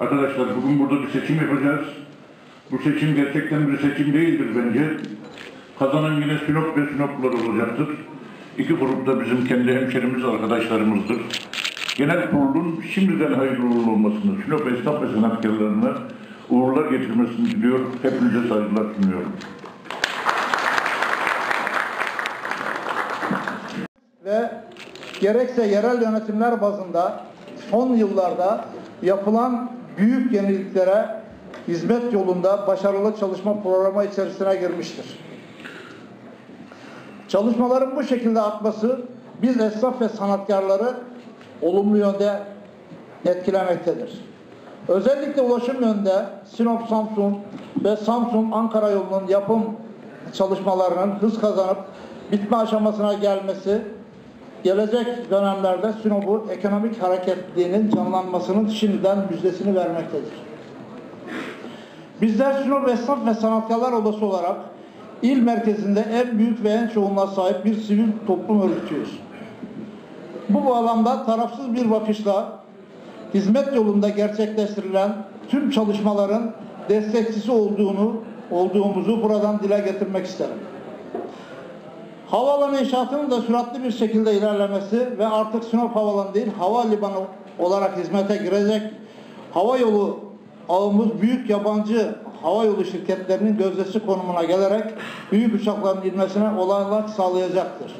Arkadaşlar bugün burada bir seçim yapacağız. Bu seçim gerçekten bir seçim değildir bence. Kazanan yine Sinop ve Sinoplular olacaktır. İki grup da bizim kendi hemşerimiz, arkadaşlarımızdır. Genel kurulun şimdiden hayırlı uğurlu olmasını, Sinop esnaf ve sanatkarlarına uğurlar getirmesini diliyor. Hepinize saygılar sunuyorum. ve gerekse yerel yönetimler bazında son yıllarda yapılan büyük yeniliklere hizmet yolunda başarılı çalışma programı içerisine girmiştir. Çalışmaların bu şekilde artması biz esnaf ve sanatkarları olumlu yönde etkilemektedir. Özellikle ulaşım yönde Sinop Samsun ve Samsun Ankara yolunun yapım çalışmalarının hız kazanıp bitme aşamasına gelmesi gelecek dönemlerde Sinop'u ekonomik hareketliliğinin canlanmasının şimdiden müjdesini vermektedir. Bizler Sinop Esnaf ve Sanatkarlar Odası olarak il merkezinde en büyük ve en çoğunluğa sahip bir sivil toplum örgütüyüz. Bu bağlamda tarafsız bir bakışla hizmet yolunda gerçekleştirilen tüm çalışmaların destekçisi olduğunu olduğumuzu buradan dile getirmek isterim. Havaalanı inşaatının da süratli bir şekilde ilerlemesi ve artık Sinop Havaalanı değil havalimanı olarak hizmete girecek hava yolu ağımız büyük yabancı hava yolu şirketlerinin gözdesi konumuna gelerek büyük uçakların inmesine olaylar sağlayacaktır.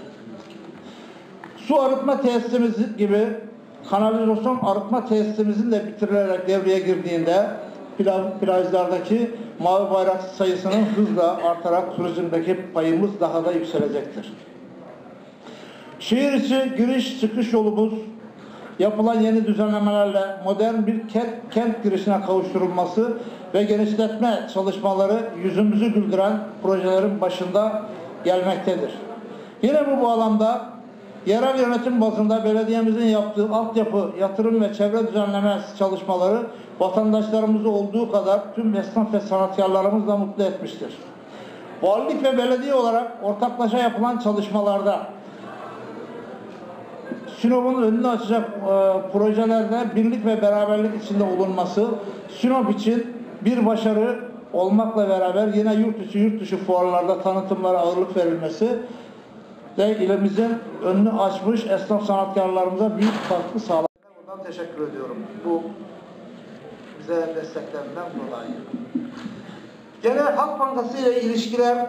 Su arıtma tesisimiz gibi kanalizasyon arıtma tesisimizin de bitirilerek devreye girdiğinde pla- plajlardaki mavi bayrak sayısının hızla artarak turizmdeki payımız daha da yükselecektir. Şehir içi giriş çıkış yolumuz yapılan yeni düzenlemelerle modern bir kent, kent girişine kavuşturulması ve genişletme çalışmaları yüzümüzü güldüren projelerin başında gelmektedir. Yine bu bağlamda yerel yönetim bazında belediyemizin yaptığı altyapı, yatırım ve çevre düzenleme çalışmaları vatandaşlarımızı olduğu kadar tüm esnaf ve sanatkarlarımızı da mutlu etmiştir. Valilik ve belediye olarak ortaklaşa yapılan çalışmalarda Sinop'un önünü açacak e, projelerde birlik ve beraberlik içinde olunması Sinop için bir başarı olmakla beraber yine yurt içi yurt dışı fuarlarda tanıtımlara ağırlık verilmesi ve ilimizin önünü açmış esnaf sanatkarlarımıza büyük katkı sağladı. Buradan teşekkür ediyorum. Bu bize desteklerinden dolayı. Gene Halk Bankası ile ilişkiler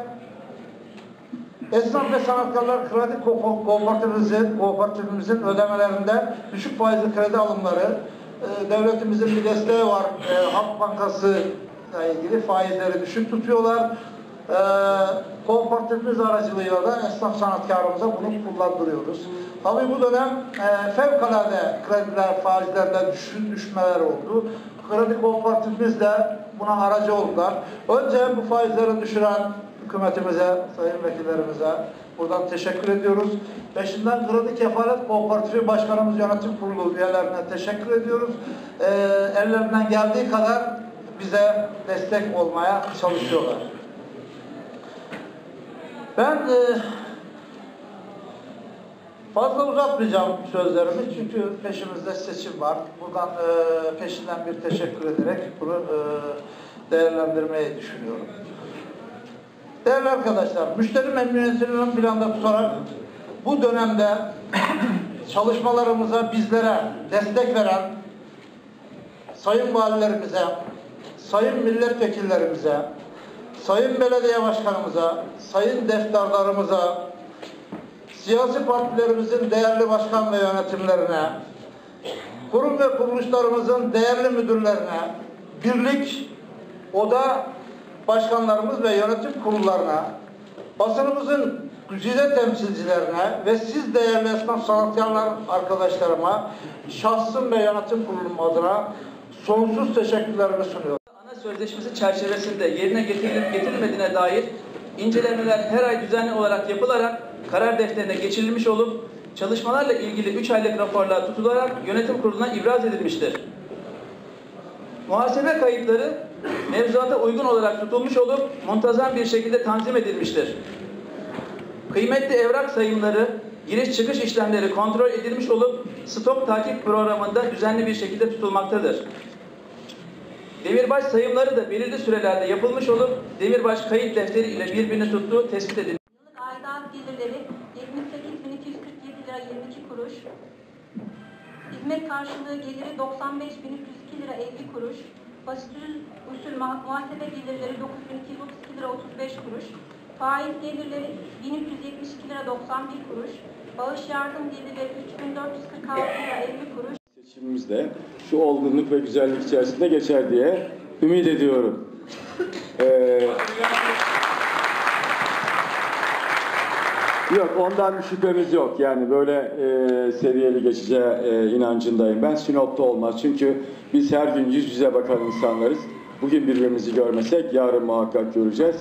Esnaf ve sanatkarlar kredi ko- ko- kooperatifimizin, kooperatifimizin ödemelerinde düşük faizli kredi alımları, e, devletimizin bir desteği var. E, Halk Bankası ile ilgili faizleri düşük tutuyorlar. E, kooperatifimiz aracılığıyla da esnaf sanatkarımıza bunu kullandırıyoruz. Tabii bu dönem e, fevkalade krediler, faizlerde düş, düşmeler oldu. Kredi kooperatifimiz de buna aracı oldular. Önce bu faizleri düşüren hükümetimize, sayın vekillerimize buradan teşekkür ediyoruz. Peşinden Kredi Kefalet Kooperatifi Başkanımız Yönetim Kurulu üyelerine teşekkür ediyoruz. Ee, ellerinden geldiği kadar bize destek olmaya çalışıyorlar. Ben e, fazla uzatmayacağım sözlerimi çünkü peşimizde seçim var. Buradan e, peşinden bir teşekkür ederek bunu e, değerlendirmeyi düşünüyorum. Değerli arkadaşlar, müşteri memnuniyetini ön planda tutarak bu dönemde çalışmalarımıza bizlere destek veren sayın valilerimize, sayın milletvekillerimize, sayın belediye başkanımıza, sayın defterdarımıza, siyasi partilerimizin değerli başkan ve yönetimlerine, kurum ve kuruluşlarımızın değerli müdürlerine, birlik, oda başkanlarımız ve yönetim kurullarına, basınımızın güzide temsilcilerine ve siz değerli esnaf sanatkarlar arkadaşlarıma şahsım ve yönetim kurulum adına sonsuz teşekkürlerimi sunuyorum. Ana sözleşmesi çerçevesinde yerine getirilip getirilmediğine dair incelemeler her ay düzenli olarak yapılarak karar defterine geçirilmiş olup çalışmalarla ilgili 3 aylık raporlar tutularak yönetim kuruluna ibraz edilmiştir. Muhasebe kayıtları mevzuata uygun olarak tutulmuş olup muntazam bir şekilde tanzim edilmiştir. Kıymetli evrak sayımları, giriş çıkış işlemleri kontrol edilmiş olup stok takip programında düzenli bir şekilde tutulmaktadır. Demirbaş sayımları da belirli sürelerde yapılmış olup demirbaş kayıt defteri ile birbirini tuttuğu tespit edildi. Gelirleri 78.247 lira 22 kuruş. Hizmet karşılığı geliri 95.302 lira 50 kuruş. Basit usul muha- muhasebe gelirleri 9.232 lira 35 kuruş. Faiz gelirleri 1372 lira 91 kuruş. Bağış yardım gelirleri 3446 lira 50 kuruş. Seçimimiz de şu olgunluk ve güzellik içerisinde geçer diye ümit ediyorum. Ee, yok ondan bir şüphemiz yok. Yani böyle e, seviyeli geçeceği e, inancındayım. Ben Sinop'ta olmaz. Çünkü biz her gün yüz yüze bakan insanlarız. Bugün birbirimizi görmesek yarın muhakkak göreceğiz.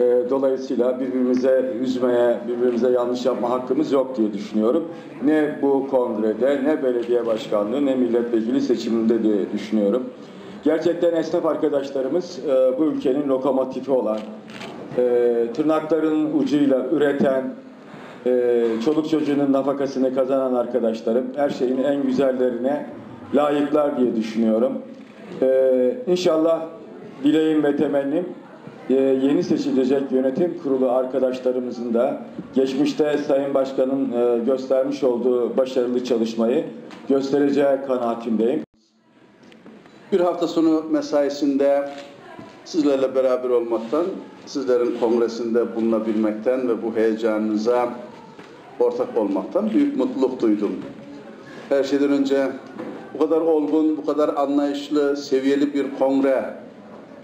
E, dolayısıyla birbirimize üzmeye, birbirimize yanlış yapma hakkımız yok diye düşünüyorum. Ne bu kongrede, ne belediye başkanlığı, ne milletvekili seçiminde diye düşünüyorum. Gerçekten esnaf arkadaşlarımız e, bu ülkenin lokomotifi olan, e, tırnakların ucuyla üreten, e, çoluk çocuğunun nafakasını kazanan arkadaşlarım her şeyin en güzellerine layıklar diye düşünüyorum. E, inşallah dileğim ve temennim e, yeni seçilecek yönetim kurulu arkadaşlarımızın da geçmişte Sayın Başkan'ın e, göstermiş olduğu başarılı çalışmayı göstereceği kanaatindeyim. Bir hafta sonu mesaisinde sizlerle beraber olmaktan, sizlerin kongresinde bulunabilmekten ve bu heyecanınıza ortak olmaktan büyük mutluluk duydum. Her şeyden önce bu kadar olgun, bu kadar anlayışlı, seviyeli bir kongre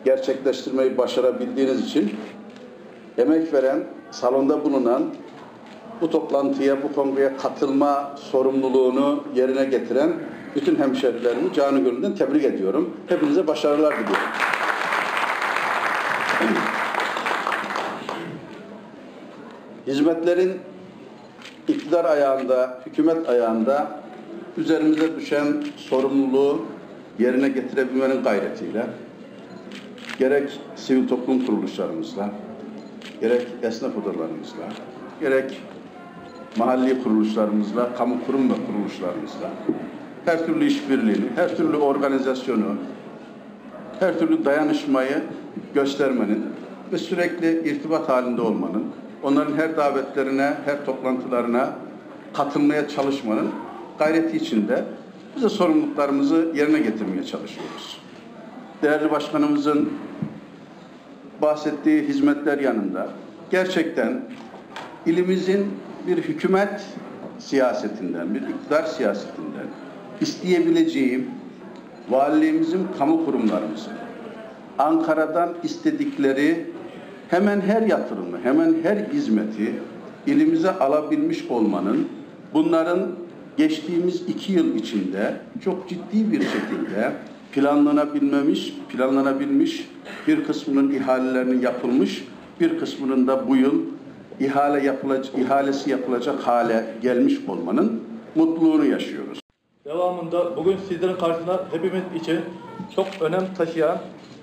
gerçekleştirmeyi başarabildiğiniz için emek veren, salonda bulunan, bu toplantıya, bu kongreye katılma sorumluluğunu yerine getiren bütün hemşehrilerimi canı gönülden tebrik ediyorum. Hepinize başarılar diliyorum. Hizmetlerin iktidar ayağında, hükümet ayağında üzerimize düşen sorumluluğu yerine getirebilmenin gayretiyle gerek sivil toplum kuruluşlarımızla, gerek esnaf odalarımızla, gerek mahalli kuruluşlarımızla, kamu kurum ve kuruluşlarımızla her türlü işbirliğini, her türlü organizasyonu, her türlü dayanışmayı göstermenin ve sürekli irtibat halinde olmanın, onların her davetlerine, her toplantılarına katılmaya çalışmanın gayreti içinde bize sorumluluklarımızı yerine getirmeye çalışıyoruz. Değerli başkanımızın bahsettiği hizmetler yanında gerçekten ilimizin bir hükümet siyasetinden, bir iktidar siyasetinden isteyebileceğim valiliğimizin kamu kurumlarımızın Ankara'dan istedikleri hemen her yatırımı, hemen her hizmeti ilimize alabilmiş olmanın bunların geçtiğimiz iki yıl içinde çok ciddi bir şekilde planlanabilmemiş, planlanabilmiş bir kısmının ihalelerinin yapılmış, bir kısmının da bu yıl ihale yapılacak, ihalesi yapılacak hale gelmiş olmanın mutluluğunu yaşıyoruz. Devamında bugün sizlerin karşısına hepimiz için çok önem taşıyan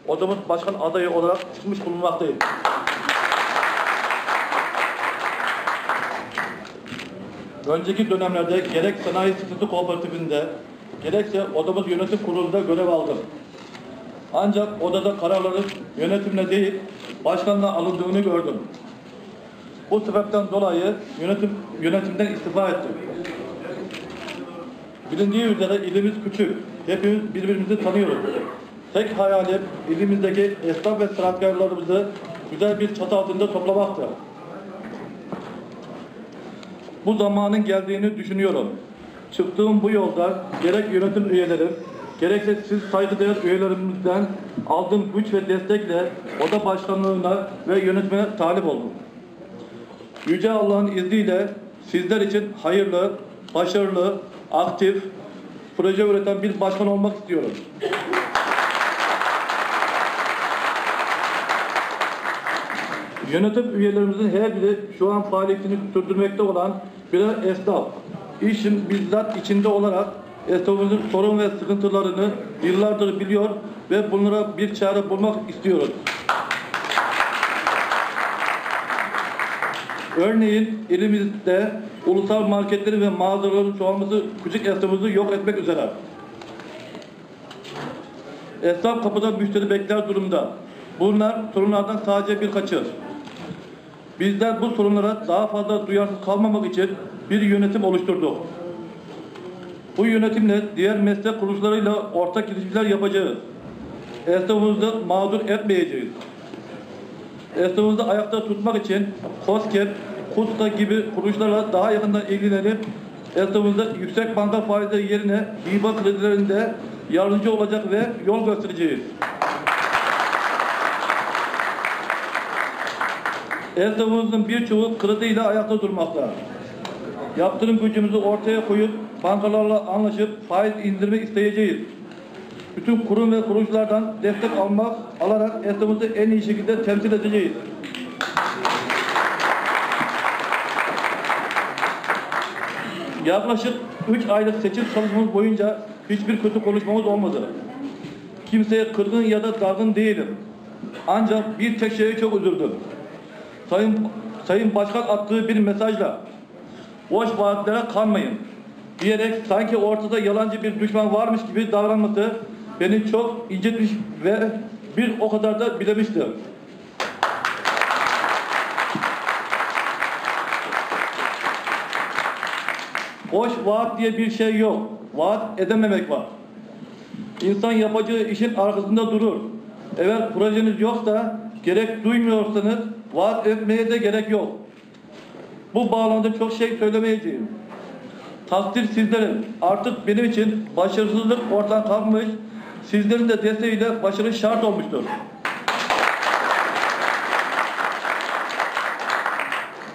odamız başkan adayı olarak çıkmış bulunmaktayım. Önceki dönemlerde gerek Sanayi Sıkıntı Kooperatifinde gerekse odamız yönetim kurulunda görev aldım. Ancak odada kararların yönetimle değil başkanla alındığını gördüm. Bu sebepten dolayı yönetim yönetimden istifa ettim. Bilindiği üzere ilimiz küçük. Hepimiz birbirimizi tanıyoruz. Tek hayalim ilimizdeki esnaf ve sanatkarlarımızı güzel bir çatı altında toplamaktır. Bu zamanın geldiğini düşünüyorum. Çıktığım bu yolda gerek yönetim üyelerim, gerekse siz saygıdeğer üyelerimizden aldığım güç ve destekle oda başkanlığına ve yönetmene talip oldum. Yüce Allah'ın izniyle sizler için hayırlı, başarılı, aktif, proje üreten bir başkan olmak istiyorum. Yönetim üyelerimizin her biri şu an faaliyetini sürdürmekte olan birer esnaf. İşin bizzat içinde olarak esnafımızın sorun ve sıkıntılarını yıllardır biliyor ve bunlara bir çare bulmak istiyoruz. Örneğin elimizde ulusal marketleri ve mağazaların çoğalması küçük esnafımızı yok etmek üzere. Esnaf kapıda müşteri bekler durumda. Bunlar sorunlardan sadece birkaçı. Bizler bu sorunlara daha fazla duyarsız kalmamak için bir yönetim oluşturduk. Bu yönetimle diğer meslek kuruluşlarıyla ortak girişimler yapacağız. Esnafımızı mağdur etmeyeceğiz. Esnafımızı ayakta tutmak için COSGAP, KUSTA gibi kuruluşlarla daha yakından ilgilenip esnafımıza yüksek banka faizleri yerine hibe kredilerinde yardımcı olacak ve yol göstereceğiz. Esnafımızın birçoğu krediyle ayakta durmakta. Yaptırım gücümüzü ortaya koyup bankalarla anlaşıp faiz indirme isteyeceğiz. Bütün kurum ve kuruluşlardan destek almak, alarak esnafımızı en iyi şekilde temsil edeceğiz. Yaklaşık 3 aylık seçim çalışmamız boyunca hiçbir kötü konuşmamız olmadı. Kimseye kırgın ya da dargın değilim. Ancak bir tek şeye çok üzüldüm. Sayın, Sayın Başkan attığı bir mesajla boş vaatlere kanmayın diyerek sanki ortada yalancı bir düşman varmış gibi davranması beni çok incitmiş ve bir o kadar da bilemişti. Boş vaat diye bir şey yok. Vaat edememek var. İnsan yapacağı işin arkasında durur. Eğer projeniz yoksa, gerek duymuyorsanız vaat etmeye de gerek yok. Bu bağlamda çok şey söylemeyeceğim. Takdir sizlerin. Artık benim için başarısızlık ortadan kalkmış, sizlerin de desteğiyle başarı şart olmuştur.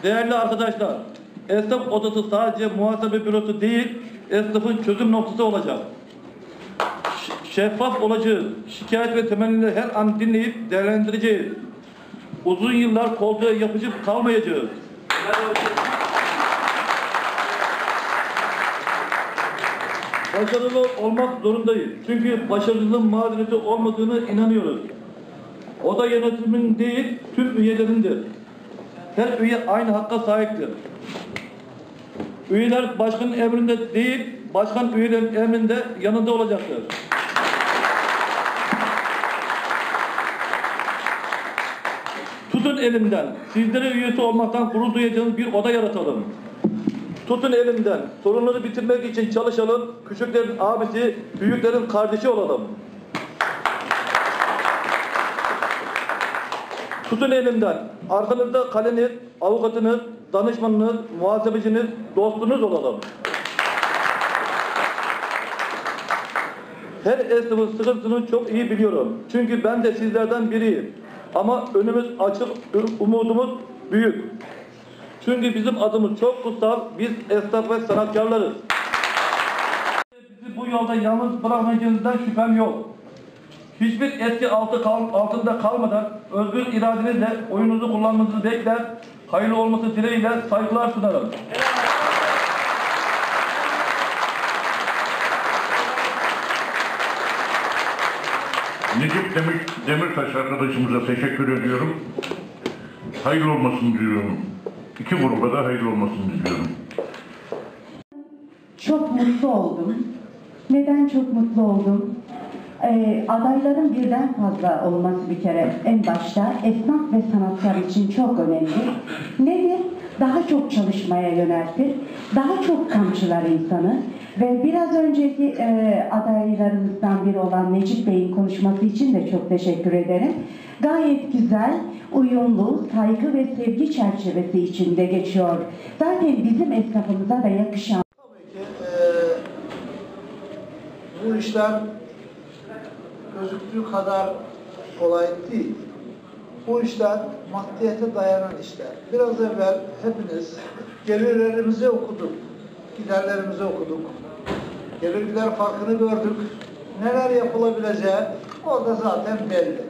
Değerli arkadaşlar, esnaf odası sadece muhasebe bürosu değil, esnafın çözüm noktası olacak. Şeffaf olacağız. Şikayet ve temennileri her an dinleyip değerlendireceğiz. Uzun yıllar koltuğa yapışıp kalmayacağız. Başarılı olmak zorundayız. Çünkü başarının mazereti olmadığını inanıyoruz. O da yönetimin değil, tüm üyelerindir. Her üye aynı hakka sahiptir. Üyeler başkanın emrinde değil, başkan üyelerin emrinde yanında olacaktır. Tutun elimden, sizlere üyesi olmaktan gurur duyacağınız bir oda yaratalım. Tutun elimden, sorunları bitirmek için çalışalım, küçüklerin abisi, büyüklerin kardeşi olalım. Tutun elimden, arkanızda kaleniz, avukatınız, danışmanınız, muhasebeciniz, dostunuz olalım. Her esnafın sıkıntısını çok iyi biliyorum. Çünkü ben de sizlerden biriyim. Ama önümüz açık, umudumuz büyük. Çünkü bizim adımız çok kutsal, biz esnaf ve sanatkarlarız. Bizi bu yolda yalnız bırakmayacağınızdan şüphem yok. Hiçbir etki altı kal- altında kalmadan özgür iradenizle oyununuzu kullanmanızı bekler, hayırlı olması dileğiyle saygılar sunarım. Necip Demir, Demirtaş arkadaşımıza teşekkür ediyorum. Hayırlı olmasını diliyorum. İki gruba da hayırlı olmasını diliyorum. Çok mutlu oldum. Neden çok mutlu oldum? Ee, adayların birden fazla olması bir kere en başta esnaf ve sanatçılar için çok önemli. Nedir? Daha çok çalışmaya yöneltir. Daha çok kamçılar insanı. Ve biraz önceki e, adaylarımızdan biri olan Necip Bey'in konuşması için de çok teşekkür ederim. Gayet güzel, uyumlu, saygı ve sevgi çerçevesi içinde geçiyor. Zaten bizim esnafımıza da yakışan Tabii ki eee, bu işler gözüktüğü kadar kolay değil. Bu işler maddiyete dayanan işler. Biraz evvel hepiniz gelirlerimizi okuduk, giderlerimizi okuduk. Gelir gider farkını gördük. Neler yapılabileceği orada zaten belli.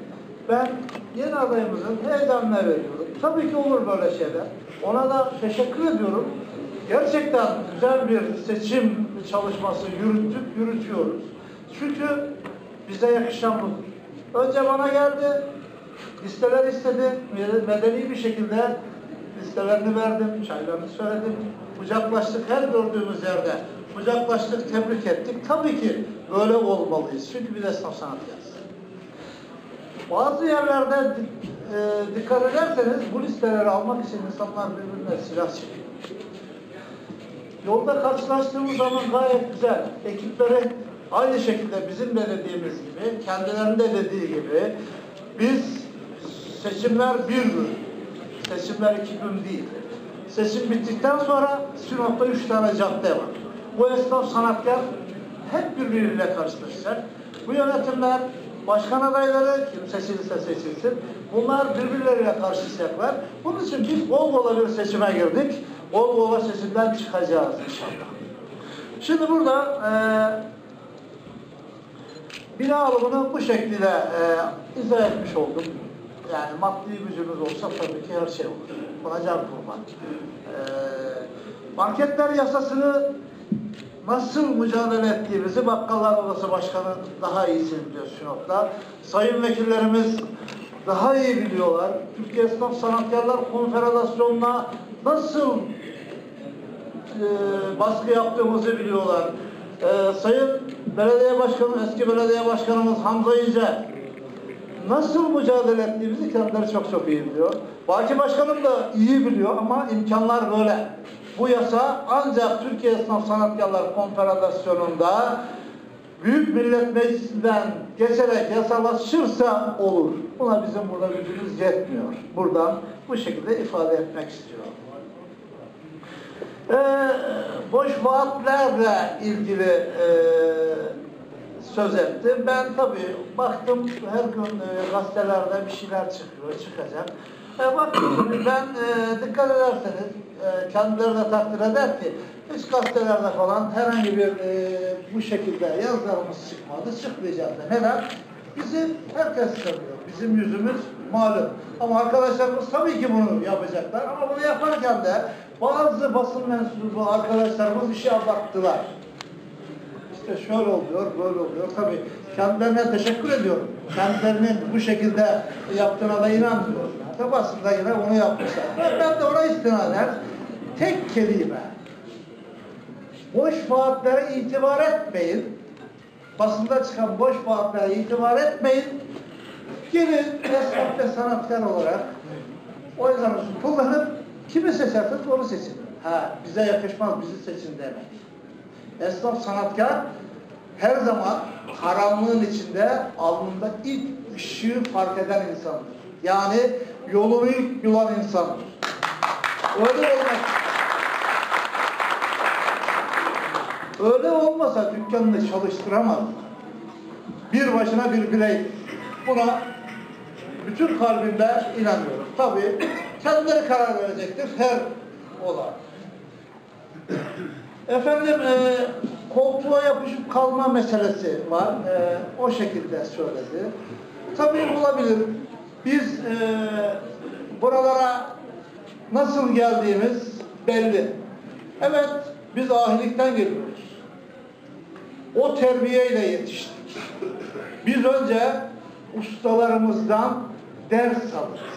Ben yeni adayımızın heyecanına veriyorum. Tabii ki olur böyle şeyler. Ona da teşekkür ediyorum. Gerçekten güzel bir seçim çalışması yürüttük, yürütüyoruz. Çünkü bize yakışan budur. Önce bana geldi, listeler istedi, medeni bir şekilde listelerini verdim, çaylarını söyledim, kucaklaştık her gördüğümüz yerde. Kucaklaştık, tebrik ettik. Tabii ki böyle olmalıyız. Çünkü biz esnaf sanatkarız. Bazı yerlerde e, dikkat ederseniz bu listeleri almak için insanlar birbirine silah çekiyor. Yolda karşılaştığımız zaman gayet güzel. Ekipleri aynı şekilde bizim de dediğimiz gibi, kendilerinde dediği gibi biz seçimler bir gün, seçimler iki gün değil. Seçim bittikten sonra Sinop'ta üç tane cadde var. Bu esnaf sanatkar hep birbiriyle karşılaşacak. Bu yönetimler, başkan adayları kim seçilirse seçilsin, bunlar birbirleriyle karşılaşacaklar. Bunun için biz bol bola bir seçime girdik. Bol bola seçimden çıkacağız inşallah. Şimdi burada eee bina alımını bu şekilde e, izah etmiş oldum. Yani maddi gücümüz olsa tabii ki her şey olur. Buna can kurban. E, marketler yasasını nasıl mücadele ettiğimizi Bakkallar Odası Başkanı daha iyisini biliyor Sinop'ta. Sayın vekillerimiz daha iyi biliyorlar. Türkiye Esnaf Sanatkarlar Konfederasyonuna nasıl e, baskı yaptığımızı biliyorlar. E, Sayın Belediye Başkanı, eski Belediye Başkanımız Hamza İnce nasıl mücadele ettiğimizi kendileri çok çok iyi biliyor. Baki Başkanım da iyi biliyor ama imkanlar böyle. Bu yasa ancak Türkiye Esnaf Sanatkarlar Konfederasyonu'nda Büyük Millet Meclisi'nden geçerek yasalaşırsa olur. Buna bizim burada gücümüz yetmiyor. Buradan bu şekilde ifade etmek istiyorum. Ee, boş vaatlerle ilgili e, söz etti. Ben tabii baktım her gün e, gazetelerde bir şeyler çıkıyor, çıkacak. E, baktım ben e, dikkat ederseniz e, kendileri de takdir eder ki hiç gazetelerde falan herhangi bir e, bu şekilde yazılarımız çıkmadı, çıkmayacak. Neden? Bizi herkes tanıyor. Bizim yüzümüz malum. Ama arkadaşlarımız tabii ki bunu yapacaklar. Ama bunu yaparken de bazı basın mensubu arkadaşlarımız işi abarttılar. İşte şöyle oluyor, böyle oluyor. Tabii kendilerine teşekkür ediyorum. Kendilerinin bu şekilde yaptığına da inanmıyorum. Tabi basında yine onu yapmışlar. Ben de ona istinaden tek kelime. Boş vaatlere itibar etmeyin. Basında çıkan boş vaatlere itibar etmeyin. Gelin esnaf ve sanatkar olarak oylarınızı kullanıp kimi seçerseniz onu seçin. Ha, bize yakışmaz, bizi seçin demek. Esnaf sanatkar her zaman karanlığın içinde alnında ilk ışığı fark eden insandır. Yani yolunu ilk bulan insandır. Öyle olmak. Öyle olmasa dükkanını çalıştıramaz. Bir başına bir birey. Buna bütün kalbimle inanıyorum. Tabii kendileri karar verecektir her olay. Efendim e, koltuğa yapışıp kalma meselesi var. E, o şekilde söyledi. Tabii olabilir. Biz e, buralara nasıl geldiğimiz belli. Evet, biz ahilikten geliyoruz. O terbiyeyle yetiştik. Biz önce ustalarımızdan ders alırız.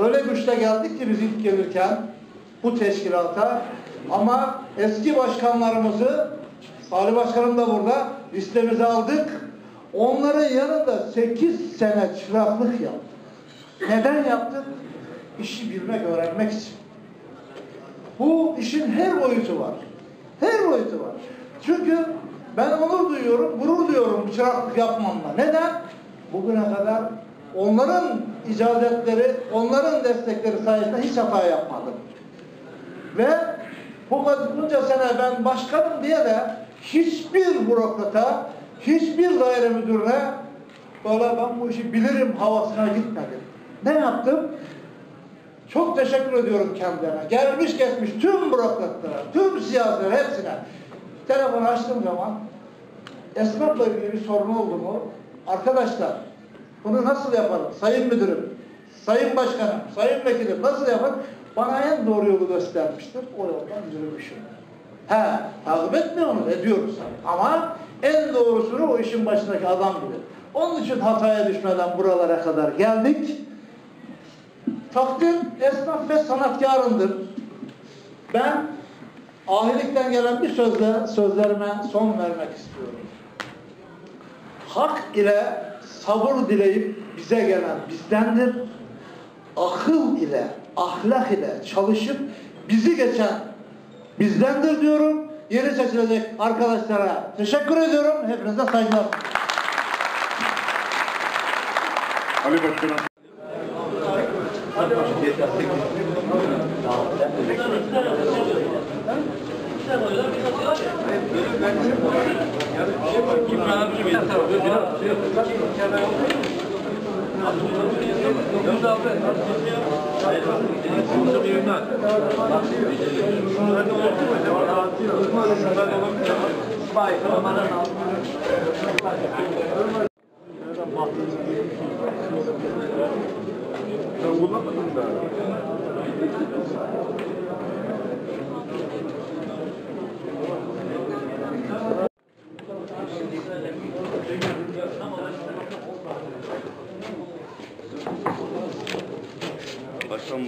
Öyle güçte geldik ki biz ilk gelirken bu teşkilata ama eski başkanlarımızı Ali Başkanım da burada listemize aldık. Onların yanında 8 sene çıraklık yaptık. Neden yaptık? İşi bilmek, öğrenmek için. Bu işin her boyutu var. Her boyutu var. Çünkü ben onur duyuyorum, gurur duyuyorum çıraklık yapmamla. Neden? Bugüne kadar onların icazetleri, onların destekleri sayesinde hiç hata yapmadım. Ve bu bunca sene ben başkanım diye de hiçbir bürokrata, hiçbir daire müdürüne böyle ben bu işi bilirim havasına gitmedim. Ne yaptım? Çok teşekkür ediyorum kendilerine. Gelmiş geçmiş tüm bürokratlara, tüm siyasiler hepsine. Telefonu açtığım zaman esnafla ilgili bir sorun oldu mu? Arkadaşlar bunu nasıl yaparım? Sayın müdürüm, sayın başkanım, sayın vekilim nasıl yaparım? Bana en doğru yolu göstermiştir. O yoldan yürümüşüm. He, takip etmiyor mu? Ediyoruz. Ama en doğrusunu o işin başındaki adam bilir. Onun için hataya düşmeden buralara kadar geldik. Takdir esnaf ve sanatkarındır. Ben ahilikten gelen bir sözle sözlerime son vermek istiyorum. Hak ile sabır dileyip bize gelen bizdendir. Akıl ile, ahlak ile çalışıp bizi geçen bizdendir diyorum. Yeni seçilecek arkadaşlara teşekkür ediyorum. Hepinize saygılar. Ali Başkanım. Başkan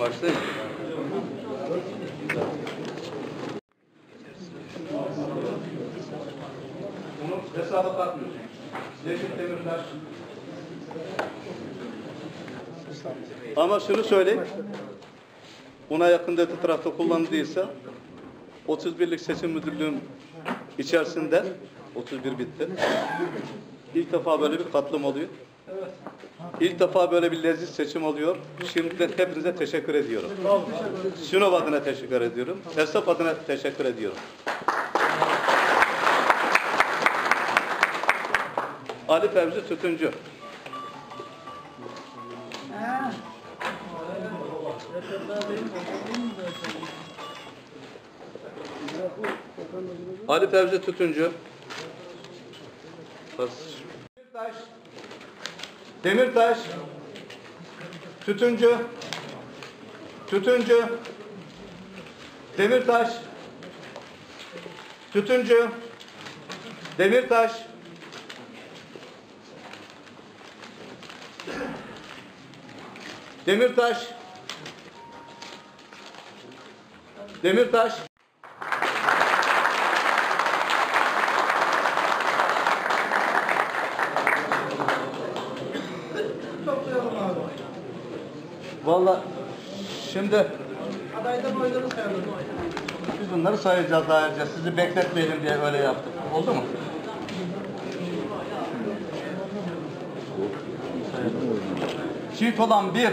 başlayın. Bunu hesaba katmıyorsun. Necip Demirtaş. Ama şunu söyleyeyim. Buna yakında tarafta kullanıldıysa 31'lik seçim müdürlüğüm içerisinde 31 bitti. İlk defa böyle bir katılım oluyor. İlk defa böyle bir leziz seçim oluyor. Şimdiden hepinize teşekkür ediyorum. Sinop adına teşekkür ediyorum. Esnaf adına teşekkür ediyorum. Ali Fevzi Tütüncü. Ali Fevzi Tütüncü. Bas. Demirtaş, Tütüncü, Tütüncü, Demirtaş, Tütüncü, Demirtaş, Demirtaş, Demirtaş, şimdi biz bunları sayacağız ayrıca. Sizi bekletmeyelim diye öyle yaptık. Oldu mu? Çift olan bir.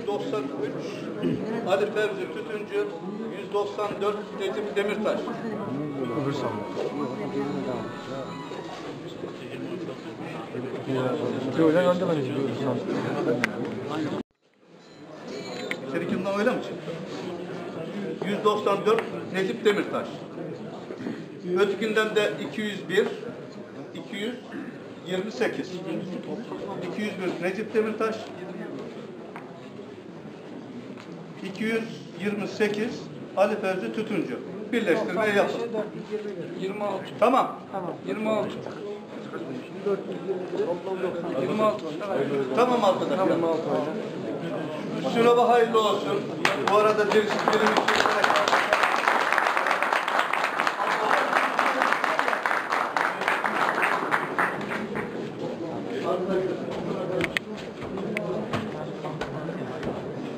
193 Ali Fevzi Tütüncü 194 Necip Demirtaş. Serikinden öyle mi çıktı? 194 Necip Demirtaş. Ötekinden de 201 228 201 Necip Demirtaş 228 Ali Fevzi Tütüncü. Birleştirme yapın. 26. Tamam. 26. 26. Tamam arkadaşlar. Sinop'a hayırlı olsun. Bu arada değişikliklerin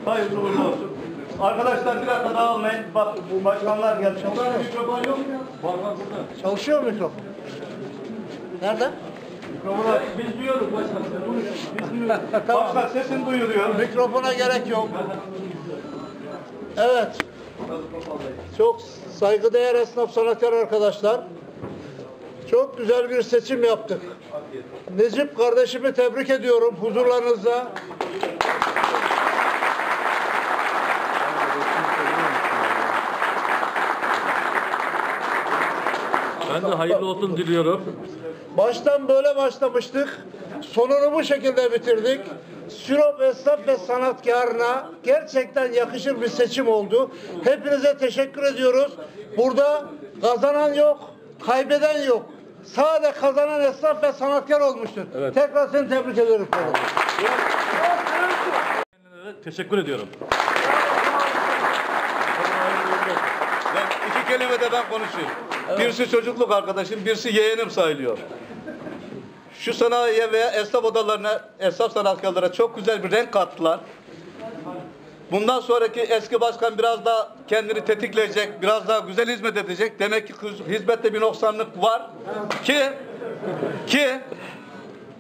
Hayırlı uğurlu olsun. Arkadaşlar bir dakika dağılmayın. Bak bu başkanlar geldi. Çalışıyor mu mikrofon? Nerede? Biz duyuyoruz başkan. Başkan sesin duyuluyor. Mikrofona gerek yok. Evet. Çok saygıdeğer esnaf sanatkar arkadaşlar. Çok güzel bir seçim yaptık. Necip kardeşimi tebrik ediyorum huzurlarınızda. Ben de hayırlı olsun diliyorum. Baştan böyle başlamıştık. Sonunu bu şekilde bitirdik. Sinop esnaf ve sanatkarına gerçekten yakışır bir seçim oldu. Hepinize teşekkür ediyoruz. Burada kazanan yok, kaybeden yok. Sadece kazanan esnaf ve sanatkar olmuştur. Tekrar seni tebrik ediyorum. Teşekkür ediyorum. Ben iki kelime de ben konuşayım. Birisi çocukluk arkadaşım, birisi yeğenim sayılıyor. Şu sanayiye veya esnaf odalarına, esnaf sanatkarlara çok güzel bir renk kattılar. Bundan sonraki eski başkan biraz daha kendini tetikleyecek, biraz daha güzel hizmet edecek. Demek ki hizmette bir noksanlık var ki ki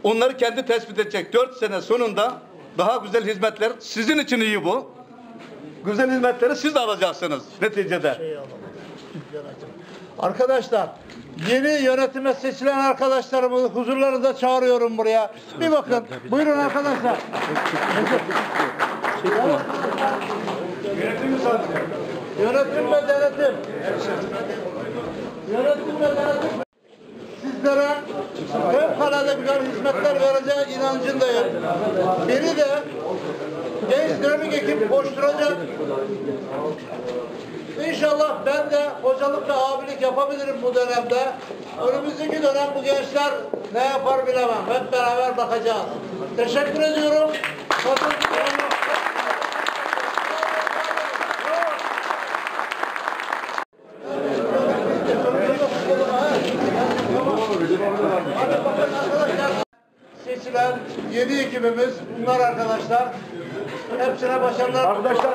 onları kendi tespit edecek. Dört sene sonunda daha güzel hizmetler sizin için iyi bu. Güzel hizmetleri siz alacaksınız neticede. Arkadaşlar yeni yönetime seçilen arkadaşlarımı huzurlarında çağırıyorum buraya. Bir bakın. Buyurun arkadaşlar. Yönetim ve denetim. Yönetim ve denetim. Sizlere fevkalade güzel hizmetler vereceği inancındayım. Beni de genç dinamik ekip koşturacak. İnşallah ben de hocalık ve abilik yapabilirim bu dönemde. Önümüzdeki dönem bu gençler ne yapar bilemem. Hep beraber bakacağız. Teşekkür ediyorum. Seçilen yeni ekibimiz bunlar arkadaşlar. Hepsine başarılar. Arkadaşlar